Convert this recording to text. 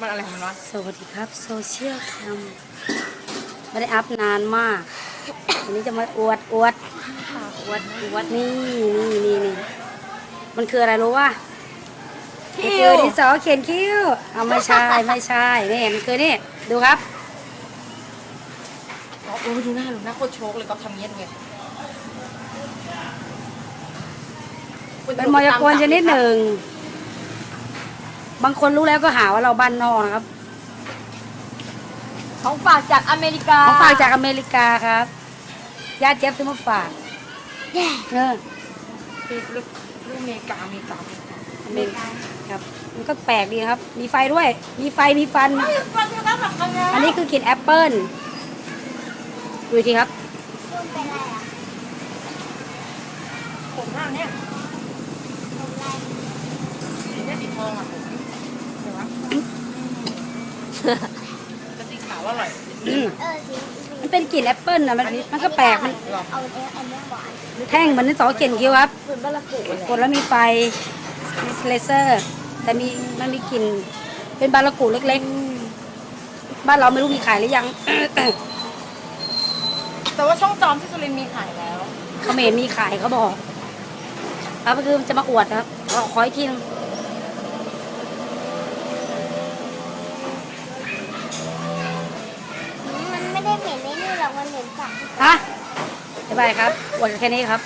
มันอะไรของมันวะสวัสดีครับโซเชียลแคมไม่ได้อัพนานมาก วันนี้จะมาอวดอวดอวดอวดนี่นี่นี่นี่มันคืออะไรรู้ป่ะมันคือดินสอเขียนคิ้วเอาไม่ใช่ไม่ใช่นี่มันคือนี่ดูครับอ๋อโอ้ยดูหน้าดูหน้าโคตรโชกเลยก็ทำเงี้ยไงเป็นมายากลชนิดหนึ่ง บางคนรู้แล้วก็หาว่าเราบ้านนอกนะครับ ของฝากจากอเมริกาของฝากจากอเมริกาครับ ญาติเจี๊ยบซื้อมาฝากเออคือลูกลูกอเมริกาอเมริกาอเมริกาครับ มันก็แปลกดีครับ มีไฟด้วย มีไฟมีฟันฟันเท่ากันแบบกันนะอันนี้คือกลิ่นแอปเปิ้ลดูอีกทีครับผมหน้าเนี้ยเนี่ยสีทองอะผมเดี๋ยววะ จะสีขาวอร่อยอืมเออจริงมันเป็นกลิ่นแอปเปิ้ลนะมันมันก็แปลกมันหรอเอาเนี้ยอันเนี้ยหวานแท่งเหมือนดินสอเขียนคิ้วครับเหมือนบาลากุเลยกดแล้วมีไฟมีเลเซอร์ แต่มีมันมีกลิ่นเป็นบารากูเล็กๆ บ้านเราไม่รู้มีขายหรือยัง แต่ว่าช่องจอมที่สุรินทร์มีขายแล้ว เขาไม่เห็นมีขายเขาบอก ครับก็คือจะมาอวดครับขอขออีกทีนึงมันไม่ได้เหม็นใบ๊ายบายครับอวดแค่นี้ครับ